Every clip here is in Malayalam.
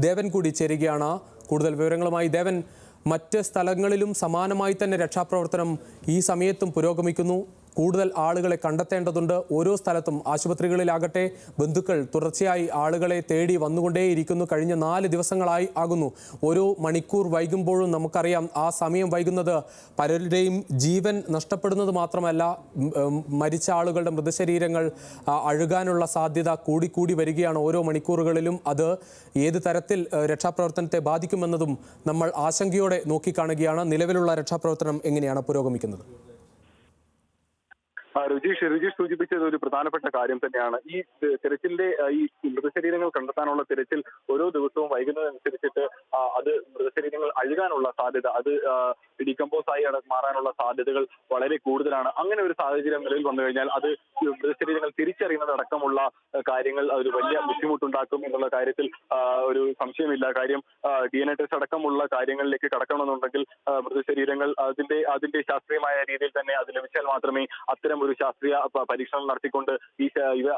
ദേവൻ കൂടി ചേരുകയാണ്. കൂടുതൽ വിവരങ്ങളുമായി ദേവൻ. മറ്റ് സ്ഥലങ്ങളിലും സമാനമായി തന്നെ രക്ഷാപ്രവർത്തനം ഈ സമയത്തും പുരോഗമിക്കുന്നു. കൂടുതൽ ആളുകളെ കണ്ടെത്തേണ്ടതുണ്ട്. ഓരോ സ്ഥലത്തും ആശുപത്രികളിലാകട്ടെ ബന്ധുക്കൾ തുടർച്ചയായി ആളുകളെ തേടി വന്നുകൊണ്ടേയിരിക്കുന്നു. കഴിഞ്ഞ നാല് ദിവസങ്ങളായി ആകുന്നു. ഓരോ മണിക്കൂർ വൈകുമ്പോഴും നമുക്കറിയാം ആ സമയം വൈകുന്നത് പലരുടെയും ജീവൻ നഷ്ടപ്പെടുന്നത് മാത്രമല്ല മരിച്ച ആളുകളുടെ മൃതശരീരങ്ങൾ അഴുകാനുള്ള സാധ്യത കൂടിക്കൂടി വരികയാണ് ഓരോ മണിക്കൂറുകളിലും. അത് ഏത് തരത്തിൽ രക്ഷാപ്രവർത്തനത്തെ ബാധിക്കുമെന്നതും നമ്മൾ ആശങ്കയോടെ നോക്കിക്കാണുകയാണ്. നിലവിലുള്ള രക്ഷാപ്രവർത്തനം എങ്ങനെയാണ് പുരോഗമിക്കുന്നത്? രുചീഷ് രുചീഷ് സൂചിപ്പിച്ചത് ഒരു പ്രധാനപ്പെട്ട കാര്യം തന്നെയാണ്. ഈ തിരച്ചിലിന്റെ ഈ മൃതശരീരങ്ങൾ കണ്ടെത്താനുള്ള തിരച്ചിൽ ഓരോ ദിവസവും വൈകുന്നതനുസരിച്ചിട്ട് അത് മൃതശരീരങ്ങൾ അഴുകാനുള്ള സാധ്യത അത് ഡികമ്പോസ് ആയി മാറാനുള്ള സാധ്യതകൾ വളരെ കൂടുതലാണ്. അങ്ങനെ ഒരു സാഹചര്യം നിലവിൽ വന്നു കഴിഞ്ഞാൽ അത് മൃതശരീരങ്ങൾ തിരിച്ചറിയുന്നതടക്കമുള്ള കാര്യങ്ങൾ ഒരു വലിയ ബുദ്ധിമുട്ടുണ്ടാക്കും എന്നുള്ള കാര്യത്തിൽ ഒരു സംശയമില്ല. കാര്യം ഡി എൻ എ ടെസ്റ്റ് അടക്കമുള്ള കാര്യങ്ങളിലേക്ക് കടക്കണമെന്നുണ്ടെങ്കിൽ മൃതശരീരങ്ങൾ അതിന്റെ അതിന്റെ ശാസ്ത്രീയമായ രീതിയിൽ തന്നെ അത് ലഭിച്ചാൽ മാത്രമേ അത്തരം ഒരു ശാസ്ത്രീയ പരീക്ഷണം നടത്തിക്കൊണ്ട് ഈ ഇവ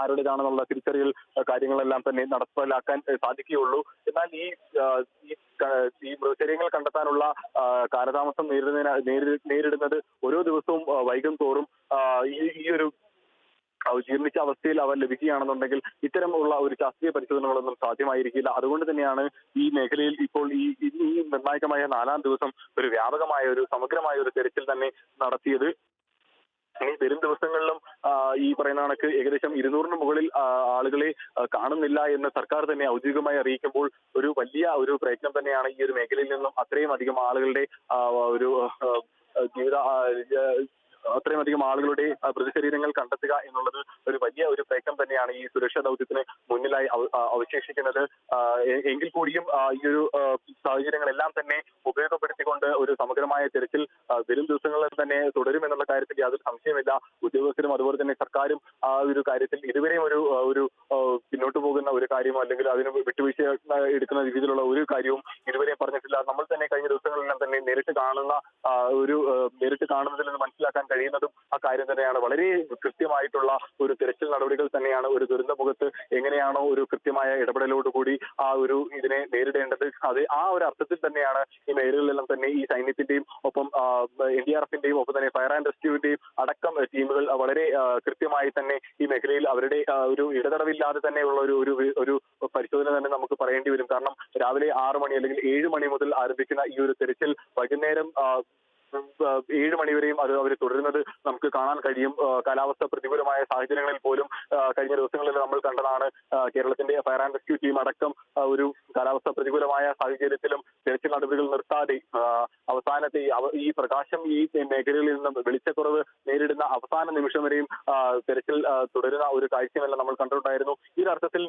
ആരുടേതാണെന്നുള്ള തിരിച്ചറിയൽ കാര്യങ്ങളെല്ലാം തന്നെ നടപ്പിലാക്കാൻ സാധിക്കുകയുള്ളൂ. എന്നാൽ ഈ ഈ മൃതശരീരങ്ങൾ കണ്ടെത്താനുള്ള കാലതാമസം നേരിടുന്നതിന് നേരിടുന്നത് ഓരോ ദിവസവും വൈകും തോറും ഈ ഒരു ജീർണിച്ച അവസ്ഥയിൽ അവ ലഭിക്കുകയാണെന്നുണ്ടെങ്കിൽ ഇത്തരമുള്ള ഒരു ശാസ്ത്രീയ പരിശോധനകളൊന്നും സാധ്യമായിരിക്കില്ല. അതുകൊണ്ട് തന്നെയാണ് ഈ മേഖലയിൽ ഇപ്പോൾ ഈ ഈ നിർണായകമായ നാലാം ദിവസം ഒരു വ്യാപകമായ ഒരു സമഗ്രമായ ഒരു തെരച്ചിൽ തന്നെ നടത്തിയത്. ഇനി വരും ദിവസങ്ങളിലും ഈ പറയുന്ന കണക്ക് ഏകദേശം ഇരുന്നൂറിന് മുകളിൽ ആളുകളെ കാണുന്നില്ല എന്ന് സർക്കാർ തന്നെ ഔദ്യോഗികമായി അറിയിക്കുമ്പോൾ ഒരു വലിയ ഒരു പ്രയത്നം തന്നെയാണ് ഈ ഒരു മേഖലയിൽ നിന്നും അത്രയും അധികം ആളുകളുടെ ഒരു ജീവിത അത്രയും അധികം ആളുകളുടെ മൃതശരീരങ്ങൾ കണ്ടെത്തുക എന്നുള്ളത് ഒരു വലിയ ഒരു പ്രയത്നം തന്നെയാണ് ഈ സുരക്ഷാ ദൗത്യത്തിന് മുന്നിലായി അവശേഷിക്കുന്നത്. എങ്കിൽ കൂടിയും ഈ ഒരു സാഹചര്യങ്ങളെല്ലാം തന്നെ ഉപയോഗപ്പെടുത്തിക്കൊണ്ട് ഒരു സമഗ്രമായ തിരച്ചിൽ വരും ദിവസങ്ങളിൽ തന്നെ തുടരുമെന്നുള്ള കാര്യത്തിൽ യാതൊരു സംശയമില്ല ഉദ്യോഗസ്ഥരും അതുപോലെ തന്നെ സർക്കാരും ആ ഒരു കാര്യത്തിൽ ഇതുവരെയും ഒരു ഒരു പിന്നോട്ട് പോകുന്ന ഒരു കാര്യമോ അല്ലെങ്കിൽ അതിന് വിട്ടുവീഴ്ച എടുക്കുന്ന രീതിയിലുള്ള ഒരു കാര്യവും ഇതുവരെ പറഞ്ഞിട്ടില്ല. നമ്മൾ തന്നെ കഴിഞ്ഞ ദിവസങ്ങളിലെല്ലാം തന്നെ നേരിട്ട് കാണുന്ന ഒരു നേരിട്ട് കാണുന്നതിൽ നിന്ന് മനസ്സിലാക്കാൻ കഴിയുന്നതും ആ കാര്യം തന്നെയാണ്. വളരെ കൃത്യമായിട്ടുള്ള ഒരു തിരച്ചിൽ നടപടികൾ തന്നെയാണ് ഒരു ദുരന്ത മുഖത്ത് എങ്ങനെയാണോ ഒരു കൃത്യമായ ഇടപെടലോടുകൂടി ആ ഒരു ഇതിനെ നേരിടേണ്ടത്. അത് ആ ഒരു അർത്ഥത്തിൽ തന്നെയാണ് ഈ മേഖലകളിലെല്ലാം തന്നെ ഈ സൈന്യത്തിന്റെയും ഒപ്പം എൻ ഡി ആർ എഫിന്റെയും ഒപ്പം തന്നെ ഫയർ ആൻഡ് റെസ്ക്യൂവിന്റെയും അടക്കം ടീമുകൾ വളരെ കൃത്യമായി തന്നെ ഈ മേഖലയിൽ അവരുടെ ഒരു ഇടതടവില്ലാതെ തന്നെയുള്ള ഒരു ഒരു ഒരു പരിശോധന തന്നെ നമുക്ക് പറയേണ്ടി വരും. കാരണം രാവിലെ ആറ് മണി അല്ലെങ്കിൽ ഏഴ് മണി മുതൽ ആരംഭിക്കുന്ന ഈ ഒരു തിരച്ചിൽ വൈകുന്നേരം ഏഴ് മണിവരെയും അത് അവർ തുടരുന്നത് നമുക്ക് കാണാൻ കഴിയും. കാലാവസ്ഥ പ്രതികൂലമായ സാഹചര്യങ്ങളിൽ പോലും കഴിഞ്ഞ ദിവസങ്ങളിൽ നമ്മൾ കണ്ടതാണ് കേരളത്തിന്റെ ഫയർ ആൻഡ് റെസ്ക്യൂ ടീം അടക്കം ഒരു കാലാവസ്ഥ പ്രതികൂലമായ സാഹചര്യത്തിലും തെരച്ചിൽ നടപടികൾ നിർത്താതെ അവസാനത്തെ ഈ പ്രകാശം ഈ മേഖലയിൽ നിന്ന് വെളിച്ചക്കുറവ് നേരിടുന്ന അവസാന നിമിഷം വരെയും തെരച്ചിൽ തുടരുന്ന ഒരു കാഴ്ചയല്ല നമ്മൾ കണ്ടിട്ടുണ്ടായിരുന്നു. ഈ അർത്ഥത്തിൽ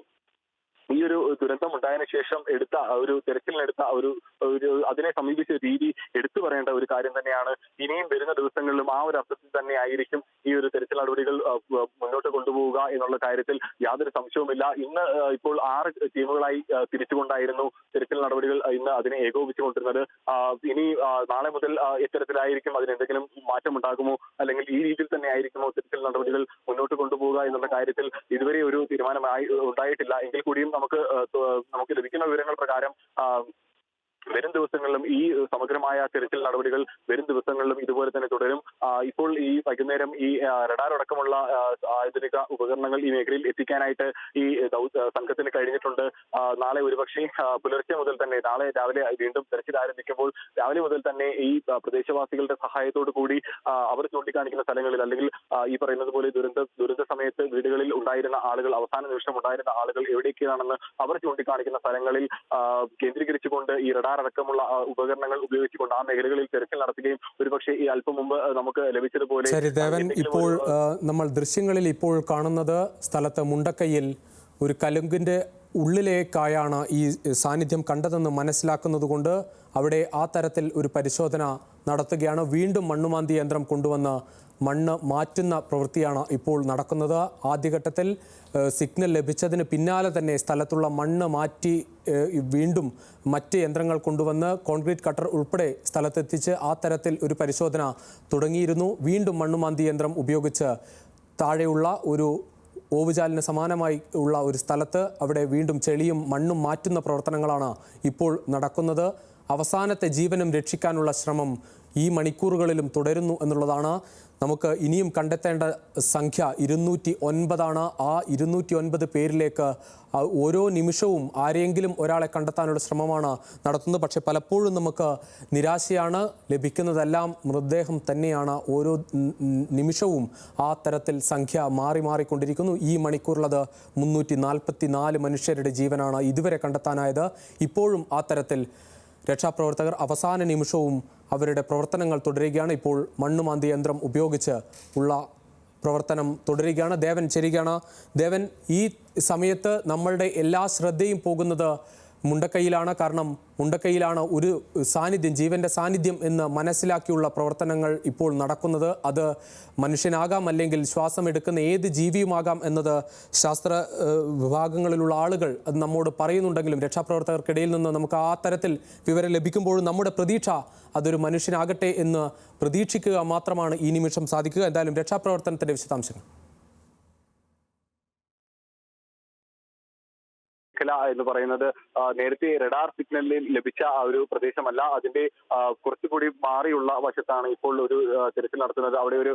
ഈ ഒരു ദുരന്തം ഉണ്ടായതിനു ശേഷം എടുത്ത ഒരു തെരച്ചിലിനെടുത്ത ഒരു ഒരു അതിനെ സമീപിച്ച രീതി എടുത്തു പറയേണ്ട ഒരു കാര്യം തന്നെയാണ്. ഇനിയും വരുന്ന ദിവസങ്ങളിലും ആ ഒരു അർത്ഥത്തിൽ തന്നെ ആയിരിക്കും ഈ ഒരു തെരച്ചിൽ നടപടികൾ മുന്നോട്ട് കൊണ്ടുപോവുക എന്നുള്ള കാര്യത്തിൽ യാതൊരു സംശയവുമില്ല. ഇന്ന് ഇപ്പോൾ ആറ് ടീമുകളായി തിരിച്ചുകൊണ്ടായിരുന്നു തിരച്ചിൽ നടപടികൾ ഇന്ന് അതിനെ ഏകോപിച്ചുകൊണ്ടിരുന്നത് ഇനി നാളെ മുതൽ ഇത്തരത്തിലായിരിക്കും അതിനെന്തെങ്കിലും മാറ്റമുണ്ടാകുമോ? അല്ലെങ്കിൽ ഈ രീതിയിൽ തന്നെ ആയിരിക്കുമോ തിരച്ചിൽ നടപടികൾ മുന്നോട്ട് കൊണ്ടുപോവുക എന്നുള്ള കാര്യത്തിൽ ഇതുവരെ ഒരു തീരുമാനമായി ഉണ്ടായിട്ടില്ല. എങ്കിൽ കൂടിയും നമുക്ക് നമുക്ക് ലഭിക്കുന്ന വിവരങ്ങൾ പ്രകാരം വരും ദിവസങ്ങളിലും ഈ സമഗ്രമായ തിരച്ചിൽ നടപടികൾ വരും ദിവസങ്ങളിലും ഇതുപോലെ തന്നെ തുടരും. ഇപ്പോൾ ഈ വൈകുന്നേരം ഈ റഡാർ അടക്കമുള്ള ആധുനിക ഉപകരണങ്ങൾ ഈ മേഖലയിൽ എത്തിക്കാനായിട്ട് ഈ സംഘത്തിന് കഴിഞ്ഞിട്ടുണ്ട്. നാളെ ഒരുപക്ഷെ പുലർച്ചെ മുതൽ തന്നെ നാളെ രാവിലെ വീണ്ടും തിരച്ചിൽ ആരംഭിക്കുമ്പോൾ രാവിലെ മുതൽ തന്നെ ഈ പ്രദേശവാസികളുടെ സഹായത്തോടു കൂടി അവർ ചൂണ്ടിക്കാണിക്കുന്ന സ്ഥലങ്ങളിൽ അല്ലെങ്കിൽ ഈ പറയുന്നത് പോലെ ദുരന്ത ദുരന്ത സമയത്ത് വീടുകളിൽ ഉണ്ടായിരുന്ന ആളുകൾ അവസാന നിമിഷം ഉണ്ടായിരുന്ന ആളുകൾ എവിടേക്കാണെന്ന് അവർ ചൂണ്ടിക്കാണിക്കുന്ന സ്ഥലങ്ങളിൽ കേന്ദ്രീകരിച്ചുകൊണ്ട് ഈ റഡാർ അടക്കമുള്ള ഉപകരണങ്ങൾ ഉപയോഗിച്ചുകൊണ്ട് ആ മേഖലകളിൽ തെരച്ചിൽ നടത്തുകയും ഒരുപക്ഷെ ഈ അല്പം മുമ്പ് നമുക്ക് ലഭിച്ചതുപോലെ ശരിദേവൻ ഇപ്പോൾ നമ്മൾ ദൃശ്യങ്ങളിൽ ഇപ്പോൾ കാണുന്നത് സ്ഥലത്ത് മുണ്ടക്കയിൽ ഒരു കലുങ്കിന്റെ ഉള്ളിലേക്കായാണ് ഈ സാന്നിധ്യം കണ്ടതെന്ന് മനസ്സിലാക്കുന്നതുകൊണ്ട് അവിടെ ആ തരത്തിൽ ഒരു പരിശോധന നടത്തുകയാണ്. വീണ്ടും മണ്ണുമാന്തി യന്ത്രം കൊണ്ടുവന്ന് മണ്ണ് മാറ്റുന്ന പ്രവൃത്തിയാണ് ഇപ്പോൾ നടക്കുന്നത്. ആദ്യഘട്ടത്തിൽ സിഗ്നൽ ലഭിച്ചതിന് പിന്നാലെ തന്നെ സ്ഥലത്തുള്ള മണ്ണ് മാറ്റി വീണ്ടും മറ്റ് യന്ത്രങ്ങൾ കൊണ്ടുവന്ന് കോൺക്രീറ്റ് കട്ടർ ഉൾപ്പെടെ സ്ഥലത്തെത്തിച്ച് ആ തരത്തിൽ ഒരു പരിശോധന തുടങ്ങിയിരുന്നു. വീണ്ടും മണ്ണുമാന്തി യന്ത്രം ഉപയോഗിച്ച് താഴെയുള്ള ഒരു ഓവുചാലിന് സമാനമായി ഉള്ള ഒരു സ്ഥലത്ത് അവിടെ വീണ്ടും ചെളിയും മണ്ണും മാറ്റുന്ന പ്രവർത്തനങ്ങളാണ് ഇപ്പോൾ നടക്കുന്നത്. അവസാനത്തെ ജീവനും രക്ഷിക്കാനുള്ള ശ്രമം ഈ മണിക്കൂറുകളിലും തുടരുന്നു എന്നുള്ളതാണ് നമുക്ക് ഇനിയും കണ്ടെത്തേണ്ട സംഖ്യ. ഇരുന്നൂറ്റി ഒൻപതാണ് ആ ഇരുന്നൂറ്റി ഒൻപത് പേരിലേക്ക് ഓരോ നിമിഷവും ആരെങ്കിലും ഒരാളെ കണ്ടെത്താനുള്ള ശ്രമമാണ് നടത്തുന്നത്. പക്ഷേ പലപ്പോഴും നമുക്ക് നിരാശയാണ് ലഭിക്കുന്നതെല്ലാം മൃതദേഹം തന്നെയാണ്. ഓരോ നിമിഷവും ആ തരത്തിൽ സംഖ്യ മാറി മാറിക്കൊണ്ടിരിക്കുന്നു. ഈ മണിക്കൂറിലത് മുന്നൂറ്റി നാൽപ്പത്തി നാല് മനുഷ്യരുടെ ജീവനാണ് ഇതുവരെ കണ്ടെത്താനായത്. ഇപ്പോഴും ആ തരത്തിൽ രക്ഷാപ്രവർത്തകർ അവസാന നിമിഷവും അവരുടെ പ്രവർത്തനങ്ങൾ തുടരുകയാണ്. ഇപ്പോൾ മണ്ണുമാന്തി യന്ത്രം ഉപയോഗിച്ച് ഉള്ള പ്രവർത്തനം തുടരുകയാണ്. ദേവൻ ശരിയാണ്. ദേവൻ ഈ സമയത്ത് നമ്മളുടെ എല്ലാ ശ്രദ്ധയും പോകുന്നത് മുണ്ടക്കൈയിലാണ് കാരണം മുണ്ടക്കൈയിലാണ് ഒരു സാന്നിധ്യം ജീവന്റെ സാന്നിധ്യം എന്ന് മനസ്സിലാക്കിയുള്ള പ്രവർത്തനങ്ങൾ ഇപ്പോൾ നടക്കുന്നത്. അത് മനുഷ്യനാകാം അല്ലെങ്കിൽ ശ്വാസം എടുക്കുന്ന ഏത് ജീവിയുമാകാം എന്നത് ശാസ്ത്ര വിഭാഗങ്ങളിലുള്ള ആളുകൾ അത് നമ്മോട് പറയുന്നുണ്ടെങ്കിലും രക്ഷാപ്രവർത്തകർക്കിടയിൽ നിന്ന് നമുക്ക് ആ തരത്തിൽ വിവരം ലഭിക്കുമ്പോഴും നമ്മുടെ പ്രതീക്ഷ അതൊരു മനുഷ്യനാകട്ടെ എന്ന് പ്രതീക്ഷിക്കുക മാത്രമാണ് ഈ നിമിഷം സാധിക്കുക. എന്തായാലും രക്ഷാപ്രവർത്തനത്തിന്റെ വിശദാംശങ്ങൾ. മേഖല എന്ന് പറയുന്നത് നേരത്തെ റഡാർ സിഗ്നലിൽ ലഭിച്ച ഒരു പ്രദേശമല്ല. അതിന്റെ കുറച്ചുകൂടി മാറിയുള്ള വശത്താണ് ഇപ്പോൾ ഒരു തിരച്ചിൽ നടത്തുന്നത്. അവിടെ ഒരു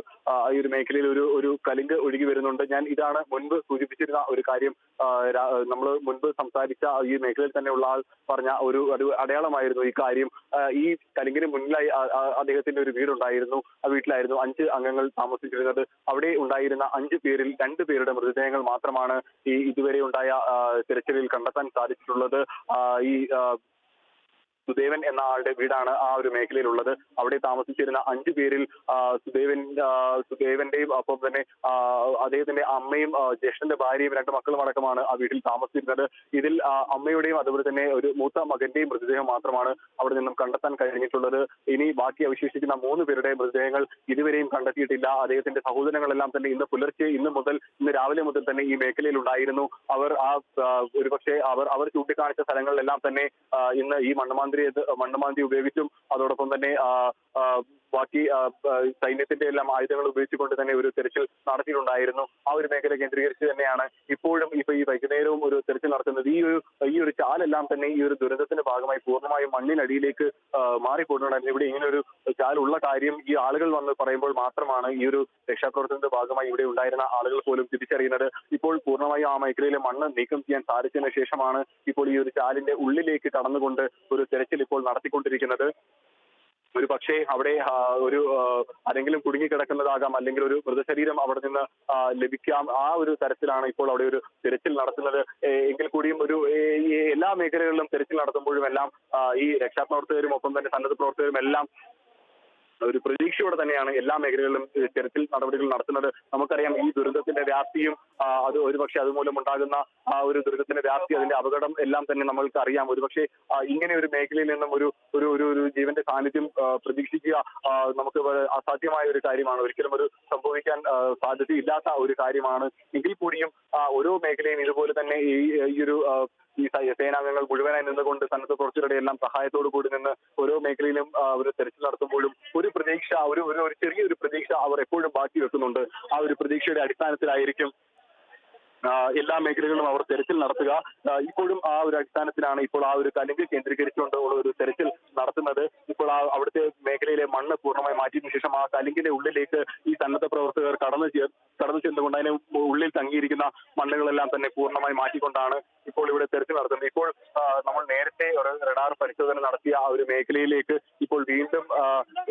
ഈ ഒരു മേഖലയിൽ ഒരു ഒരു കലിങ്ക് ഒഴുകി വരുന്നുണ്ട്. ഞാൻ ഇതാണ് മുൻപ് സൂചിപ്പിച്ചിരുന്ന ഒരു കാര്യം. നമ്മൾ മുൻപ് സംസാരിച്ച ഈ മേഖലയിൽ തന്നെയുള്ള ആൾ പറഞ്ഞ ഒരു ഒരു അടയാളമായിരുന്നു ഈ കാര്യം. ഈ കലിങ്കിന് മുന്നിലായി അദ്ദേഹത്തിന്റെ ഒരു വീടുണ്ടായിരുന്നു. ആ വീട്ടിലായിരുന്നു അഞ്ച് അംഗങ്ങൾ താമസിച്ചിരുന്നത്. അവിടെ ഉണ്ടായിരുന്ന അഞ്ച് പേരിൽ രണ്ട് പേരുടെ മൃതദേഹങ്ങൾ മാത്രമാണ് ഈ ഇതുവരെ ഉണ്ടായ തിരച്ചിലിൽ കണ്ടെത്താൻ സാധിച്ചിട്ടുള്ളത് ഈ സുദേവൻ എന്ന ആളുടെ വീടാണ് ആ ഒരു മേഖലയിലുള്ളത്. അവിടെ താമസിച്ചിരുന്ന അഞ്ചു പേരിൽ സുദേവൻ സുദേവന്റെയും ഒപ്പം തന്നെ അദ്ദേഹത്തിന്റെ അമ്മയും ജ്യേഷ്ഠന്റെ ഭാര്യയും രണ്ട് മക്കളും അടക്കമാണ് ആ വീട്ടിൽ താമസിച്ചിരുന്നത്. ഇതിൽ അമ്മയുടെയും അതുപോലെ തന്നെ ഒരു മൂത്ത മകന്റെയും മൃതദേഹം മാത്രമാണ് അവിടെ നിന്നും കണ്ടെത്താൻ കഴിഞ്ഞിട്ടുള്ളത്. ഇനി ബാക്കി അവശേഷിക്കുന്ന മൂന്ന് പേരുടെ മൃതദേഹങ്ങൾ ഇതുവരെയും കണ്ടെത്തിയിട്ടില്ല. അദ്ദേഹത്തിന്റെ സഹോദരങ്ങളെല്ലാം തന്നെ ഇന്ന് പുലർച്ചെ ഇന്ന് മുതൽ ഇന്ന് രാവിലെ മുതൽ തന്നെ ഈ മേഖലയിൽ ഉണ്ടായിരുന്നു അവർ ആ ഒരുപക്ഷെ അവർ അവർ ചൂണ്ടിക്കാണിച്ച സ്ഥലങ്ങളിലെല്ലാം തന്നെ ഇന്ന് ഈ മണ്ണുമാന്തി മണ്ണുമാന്തി ഉപയോഗിച്ചും അതോടൊപ്പം തന്നെ ബാക്കി സൈന്യത്തിന്റെ എല്ലാം ആയുധങ്ങൾ ഉപയോഗിച്ചുകൊണ്ട് തന്നെ ഒരു തെരച്ചിൽ നടത്തിയിട്ടുണ്ടായിരുന്നു. ആ ഒരു മേഖല കേന്ദ്രീകരിച്ച് തന്നെയാണ് ഇപ്പോഴും ഇപ്പൊ ഈ വൈകുന്നേരവും ഒരു തെരച്ചിൽ നടത്തുന്നത്. ഈ ഒരു ഈ ഒരു ചാലെല്ലാം തന്നെ ഈ ഒരു ദുരന്തത്തിന്റെ ഭാഗമായി പൂർണമായും മണ്ണിനടിയിലേക്ക് മാറിപ്പോയിട്ടുണ്ടായിരുന്നു ഇവിടെ ഇങ്ങനെ ഒരു ചാലുള്ള കാര്യം ഈ ആളുകൾ വന്ന് പറയുമ്പോൾ മാത്രമാണ് ഈ ഒരു രക്ഷാപ്രവർത്തനത്തിന്റെ ഭാഗമായി ഇവിടെ ഉണ്ടായിരുന്ന ആളുകൾ പോലും തിരിച്ചറിയുന്നത്. ഇപ്പോൾ പൂർണമായും ആ മേഖലയിലെ മണ്ണ് നീക്കം ചെയ്യാൻ സാധിച്ചതിന് ശേഷമാണ് ഇപ്പോൾ ഈ ഒരു ചാലിന്റെ ഉള്ളിലേക്ക് കടന്നുകൊണ്ട് ഒരു തെരച്ചിൽ ഇപ്പോൾ നടത്തിക്കൊണ്ടിരിക്കുന്നത്. ഒരു പക്ഷേ അവിടെ ഒരു ആരെങ്കിലും കുടുങ്ങിക്കിടക്കുന്നതാകാം അല്ലെങ്കിൽ ഒരു മൃതശരീരം അവിടെ നിന്ന് ലഭിക്കാം ആ ഒരു തരത്തിലാണ് ഇപ്പോൾ അവിടെ ഒരു തിരച്ചിൽ നടത്തുന്നത്. എങ്കിൽ കൂടിയും ഒരു എല്ലാ മേഖലകളിലും തിരച്ചിൽ നടത്തുമ്പോഴും എല്ലാം ഈ രക്ഷാപ്രവർത്തകരും ഒപ്പം തന്നെ സന്നദ്ധ പ്രവർത്തകരും എല്ലാം ഒരു പ്രതീക്ഷയോടെ തന്നെയാണ് എല്ലാ മേഖലകളിലും തിരച്ചിൽ നടപടികൾ നടത്തുന്നത്. നമുക്കറിയാം ഈ ദുരന്തത്തിന്റെ വ്യാപ്തിയും അത് ഒരുപക്ഷെ അതുമൂലം ഉണ്ടാകുന്ന ആ ഒരു ദുരന്തത്തിന്റെ വ്യാപ്തി അതിന്റെ അപകടം എല്ലാം തന്നെ നമ്മൾക്ക് അറിയാം ഒരുപക്ഷെ ഇങ്ങനെ ഒരു മേഖലയിൽ നിന്നും ഒരു ഒരു ഒരു ഒരു ജീവന്റെ സാന്നിധ്യം പ്രതീക്ഷിക്കുക നമുക്ക് അസാധ്യമായ ഒരു കാര്യമാണ്. ഒരിക്കലും ഒരു സംഭവിക്കാൻ സാധ്യതയില്ലാത്ത ഒരു കാര്യമാണ്. എങ്കിൽ കൂടിയും ഓരോ മേഖലയും ഇതുപോലെ തന്നെ ഈ ഒരു ഈ സേനാംഗങ്ങൾ മുഴുവനായി നിന്നുകൊണ്ട് സന്നദ്ധ പ്രവർത്തകരുടെ എല്ലാം സഹായത്തോടു കൂടി നിന്ന് ഓരോ മേഖലയിലും അവർ തെരച്ചിൽ നടത്തുമ്പോഴും ഒരു പ്രതീക്ഷ ഒരു ഒരു ചെറിയൊരു പ്രതീക്ഷ അവർ എപ്പോഴും ബാക്കി വെക്കുന്നുണ്ട്. ആ ഒരു പ്രതീക്ഷയുടെ അടിസ്ഥാനത്തിലായിരിക്കും എല്ലാ മേഖലകളിലും അവർ തെരച്ചിൽ നടത്തുക. ഇപ്പോഴും ആ ഒരു അടിസ്ഥാനത്തിലാണ് ഇപ്പോൾ ആ ഒരു കലിങ്ക് കേന്ദ്രീകരിച്ചുകൊണ്ട് ഒരു തെരച്ചിൽ നടത്തുന്നത്. ഇപ്പോൾ ആ അവിടുത്തെ മേഖലയിലെ മണ്ണ് പൂർണമായി മാറ്റിയതിനു ശേഷം ആ കലിങ്കിന്റെ ഉള്ളിലേക്ക് ഈ സന്നദ്ധ പ്രവർത്തകർ കടന്നു കടന്നു ചെന്നുകൊണ്ട് അതിന് ഉള്ളിൽ തങ്ങിയിരിക്കുന്ന മണ്ണുകളെല്ലാം തന്നെ പൂർണമായി മാറ്റിക്കൊണ്ടാണ് ഇപ്പോൾ ഇവിടെ തെരച്ചിൽ നടത്തുന്നത്. ഇപ്പോൾ നമ്മൾ നേരത്തെ ഒരു റഡാർ പരിശോധന നടത്തിയ ആ ഒരു മേഖലയിലേക്ക് ഇപ്പോൾ വീണ്ടും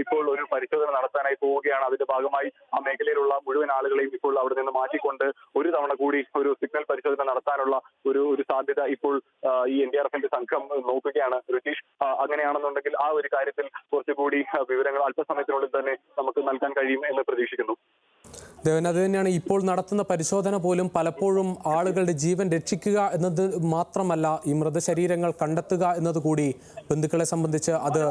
ഇപ്പോൾ ഒരു പരിശോധന നടത്താനായി പോവുകയാണ്. അതിന്റെ ഭാഗമായി ആ മേഖലയിലുള്ള മുഴുവൻ ആളുകളെയും ഇപ്പോൾ അവിടെ നിന്ന് മാറ്റിക്കൊണ്ട് ഒരു തവണ കൂടി ഒരു സിഗ്നൽ പരിശോധന നടത്താനുള്ള ഒരു ഒരു സാധ്യത ഇപ്പോൾ ഈ എൻ ഡി ആർ എഫിന്റെ സംഘം നോക്കുകയാണ്. ഋതീഷ് അങ്ങനെയാണെന്നുണ്ടെങ്കിൽ ആ ഒരു കാര്യത്തിൽ കുറച്ചുകൂടി വിവരങ്ങൾ അല്പസമയത്തിനുള്ളിൽ തന്നെ നമുക്ക് നൽകാൻ കഴിയും എന്ന് പ്രതീക്ഷിക്കുന്നു. ദേവൻ അത് തന്നെയാണ്. ഇപ്പോൾ നടത്തുന്ന പരിശോധന പോലും പലപ്പോഴും ആളുകളുടെ ജീവൻ രക്ഷിക്കുക എന്നത് മാത്രമല്ല ഈ മൃതശരീരങ്ങൾ കണ്ടെത്തുക എന്നത് കൂടി ബന്ധുക്കളെ സംബന്ധിച്ച് അത്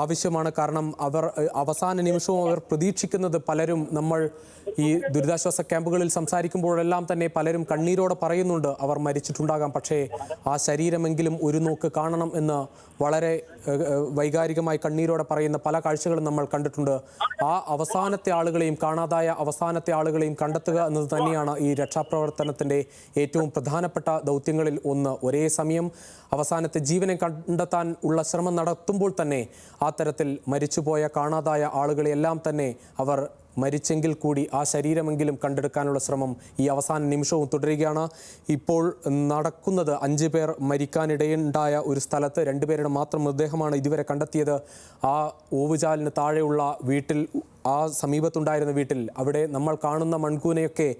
ആവശ്യമാണ്. കാരണം അവർ അവസാന നിമിഷവും അവർ പ്രതീക്ഷിക്കുന്നത് പലരും നമ്മൾ ഈ ദുരിതാശ്വാസ ക്യാമ്പുകളിൽ സംസാരിക്കുമ്പോഴെല്ലാം തന്നെ പലരും കണ്ണീരോടെ പറയുന്നുണ്ട് അവർ മരിച്ചിട്ടുണ്ടാകാം പക്ഷേ ആ ശരീരമെങ്കിലും ഒരു നോക്ക് കാണണം എന്ന് വളരെ വൈകാരികമായി കണ്ണീരോടെ പറയുന്ന പല കാഴ്ചകളും നമ്മൾ കണ്ടിട്ടുണ്ട്. ആ അവസാനത്തെ ആളുകളെയും കാണാതായ അവസാനത്തെ ആളുകളെയും കണ്ടെത്തുക എന്നത് തന്നെയാണ് ഈ രക്ഷാപ്രവർത്തനത്തിന്റെ ഏറ്റവും പ്രധാനപ്പെട്ട ദൗത്യങ്ങളിൽ ഒന്ന്. ഒരേ സമയം അവസാനത്തെ ജീവനെ കണ്ടെത്താൻ ഉള്ള ശ്രമം നടത്തുമ്പോൾ തന്നെ ആ തരത്തിൽ മരിച്ചുപോയ കാണാതായ ആളുകളെയെല്ലാം തന്നെ അവർ മരിച്ചെങ്കിൽ കൂടി ആ ശരീരമെങ്കിലും കണ്ടെടുക്കാനുള്ള ശ്രമം ഈ അവസാന നിമിഷവും തുടരുകയാണ്. ഇപ്പോൾ നടക്കുന്നത് അഞ്ച് പേർ മരിക്കാനിടയുണ്ടായ ഒരു സ്ഥലത്ത് രണ്ടുപേരുടെ മാത്രം മൃതദേഹമാണ് ഇതുവരെ കണ്ടെത്തിയത്. ആ ഓവുചാലിന് താഴെയുള്ള വീട്ടിൽ ആ സമീപത്തുണ്ടായിരുന്ന വീട്ടിൽ അവിടെ നമ്മൾ കാണുന്ന മൺകൂനയൊക്കെ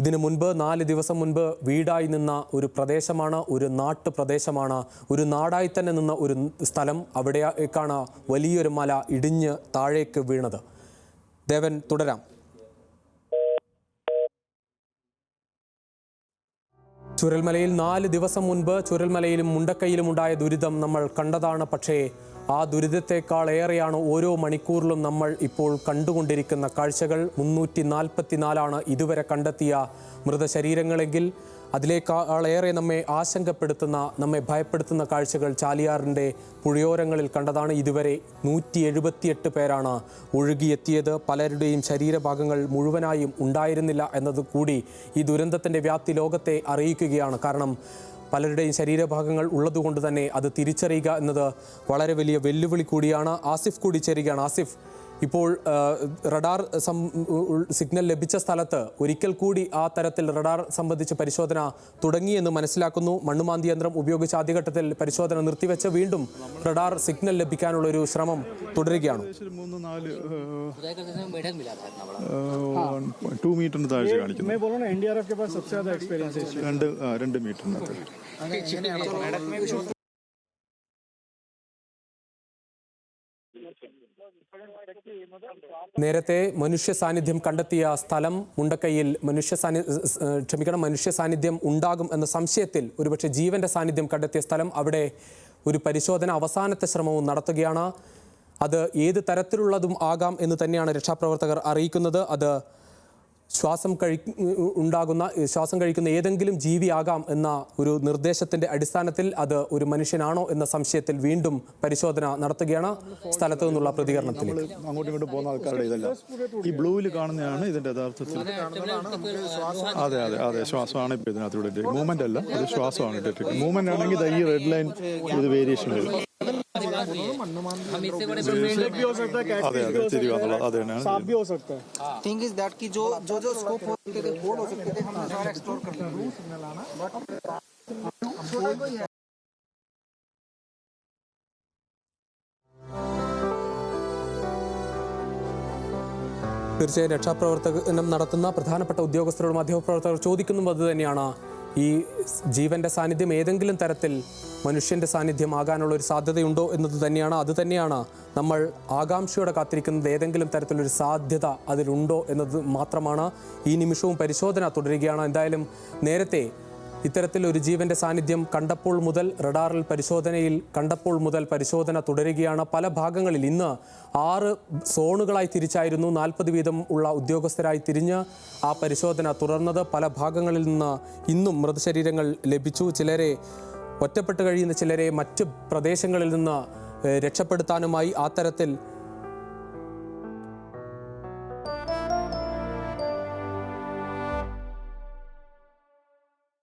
ഇതിനു മുൻപ് നാല് ദിവസം മുൻപ് വീടായി നിന്ന ഒരു പ്രദേശമാണ് ഒരു നാട്ടു പ്രദേശമാണ് ഒരു നാടായി തന്നെ നിന്ന ഒരു സ്ഥലം അവിടേക്കാണ് വലിയൊരു മല ഇടിഞ്ഞ് താഴേക്ക് വീണത്. ദേവൻ തുടരാം. ചുരൽമലയിൽ നാല് ദിവസം മുൻപ് ചുരൽമലയിലും മുണ്ടക്കയിലും ഉണ്ടായ ദുരിതം നമ്മൾ കണ്ടതാണ്. പക്ഷേ ആ ദുരിതത്തെക്കാൾ ഏറെയാണ് ഓരോ മണിക്കൂറിലും നമ്മൾ ഇപ്പോൾ കണ്ടുകൊണ്ടിരിക്കുന്ന കാഴ്ചകൾ. മുന്നൂറ്റി നാൽപ്പത്തിനാലാണ് ഇതുവരെ കണ്ടെത്തിയ മൃതശരീരങ്ങളെങ്കിൽ അതിലേക്കാളേറെ നമ്മെ ആശങ്കപ്പെടുത്തുന്ന നമ്മെ ഭയപ്പെടുത്തുന്ന കാഴ്ചകൾ ചാലിയാറിന്റെ പുഴയോരങ്ങളിൽ കണ്ടതാണ്. ഇതുവരെ നൂറ്റി എഴുപത്തിയെട്ട് പേരാണ് ഒഴുകിയെത്തിയത്. പലരുടെയും ശരീരഭാഗങ്ങൾ മുഴുവനായും ഉണ്ടായിരുന്നില്ല എന്നത് കൂടി ഈ ദുരന്തത്തിന്റെ വ്യാപ്തി ലോകത്തെ അറിയിക്കുകയാണ്. കാരണം പലരുടെയും ശരീരഭാഗങ്ങൾ ഉള്ളതുകൊണ്ട് തന്നെ അത് തിരിച്ചറിയുക എന്നത് വളരെ വലിയ വെല്ലുവിളി കൂടിയാണ്. ആസിഫ് കൂടി ചേരുകയാണ്. ആസിഫ് ഇപ്പോൾ റഡാർ സിഗ്നൽ ലഭിച്ച സ്ഥലത്ത് ഒരിക്കൽ കൂടി ആ തരത്തിൽ റഡാർ സംബന്ധിച്ച് പരിശോധന തുടങ്ങിയെന്ന് മനസ്സിലാക്കുന്നു മണ്ണുമാന്തി യന്ത്രം ഉപയോഗിച്ച് ആദ്യഘട്ടത്തിൽ പരിശോധന നിർത്തിവെച്ച് വീണ്ടും റഡാർ സിഗ്നൽ ലഭിക്കാനുള്ള ഒരു ശ്രമം തുടരുകയാണ് ടു മീറ്ററിന് കാണിക്കുന്നു നേരത്തെ മനുഷ്യ സാന്നിധ്യം കണ്ടെത്തിയ സ്ഥലം മുണ്ടക്കൈയിൽ മനുഷ്യ സാന്നി ക്ഷമിക്കണം മനുഷ്യ സാന്നിധ്യം ഉണ്ടാകും എന്ന സംശയത്തിൽ ഒരുപക്ഷെ ജീവന്റെ സാന്നിധ്യം കണ്ടെത്തിയ സ്ഥലം അവിടെ ഒരു പരിശോധന അവസാനത്തെ ശ്രമവും നടത്തുകയാണ്. അത് ഏത് തരത്തിലുള്ളതും ആകാം എന്ന് തന്നെയാണ് രക്ഷാപ്രവർത്തകർ അറിയിക്കുന്നത്. അത് ശ്വാസം കഴി ഉണ്ടാകുന്ന ശ്വാസം കഴിക്കുന്ന ഏതെങ്കിലും ജീവിയാകാം എന്ന ഒരു നിർദ്ദേശത്തിന്റെ അടിസ്ഥാനത്തിൽ അത് ഒരു മനുഷ്യനാണോ എന്ന സംശയത്തിൽ വീണ്ടും പരിശോധന നടത്തുകയാണ് സ്ഥലത്തു നിന്നുള്ള പ്രതികരണത്തിൽ അങ്ങോട്ടും ഇങ്ങോട്ടും പോകുന്ന ആൾക്കാരുടെ ഇതല്ല. ഈ ബ്ലൂവിൽ കാണുന്നതാണ് യഥാർത്ഥത്തിൽ. അതെ അതെ അതെ ശ്വാസമാണ് ഇതിനകത്തൂടെ അല്ല അത് ശ്വാസമാണ് ഇട്ടിട്ട് ആണെങ്കിൽ ദാ ഈ റെഡ് ലൈൻ ഇത് വേരിയേഷൻ വരും. भी हो सकता है कैच അതെ അതെ തിരികെ വന്നുള്ളത് അത് തന്നെയാണ് सांप भी हो सकता है थिंग इज दैट कि जो जो जो स्कोप हो सकते थे होल्ड हो सकते थे हमने सारा एक्सप्लोर कर लिया തീർച്ചയായും രക്ഷാപ്രവർത്തനം നടത്തുന്ന പ്രധാനപ്പെട്ട ഉദ്യോഗസ്ഥരോട് മാധ്യമപ്രവർത്തകർ ചോദിക്കുന്നതും അത് തന്നെയാണ് ഈ ജീവന്റെ സാന്നിധ്യം ഏതെങ്കിലും തരത്തിൽ മനുഷ്യന്റെ സാന്നിധ്യമാകാനുള്ള ഒരു സാധ്യതയുണ്ടോ എന്നത് തന്നെയാണ് അത് തന്നെയാണ് നമ്മൾ ആകാംക്ഷയോടെ കാത്തിരിക്കുന്നത് ഏതെങ്കിലും തരത്തിലൊരു സാധ്യത അതിലുണ്ടോ എന്നത് മാത്രമാണ് ഈ നിമിഷവും പരിശോധന തുടരുകയാണ്. എന്തായാലും നേരത്തെ ഇത്തരത്തിൽ ഒരു ജീവന്റെ സാന്നിധ്യം കണ്ടപ്പോൾ മുതൽ റഡാറിൽ പരിശോധനയിൽ കണ്ടപ്പോൾ മുതൽ പരിശോധന തുടരുകയാണ്. പല ഭാഗങ്ങളിൽ ഇന്ന് ആറ് സോണുകളായി തിരിച്ചായിരുന്നു. നാൽപ്പത് വീതം ഉള്ള ഉദ്യോഗസ്ഥരായി തിരിഞ്ഞ് ആ പരിശോധന തുടർന്നത്. പല ഭാഗങ്ങളിൽ നിന്ന് ഇന്നും മൃതശരീരങ്ങൾ ലഭിച്ചു. ചിലരെ ഒറ്റപ്പെട്ട് കഴിയുന്ന ചിലരെ മറ്റ് പ്രദേശങ്ങളിൽ നിന്ന് രക്ഷപ്പെടുത്താനുമായി ആ തരത്തിൽ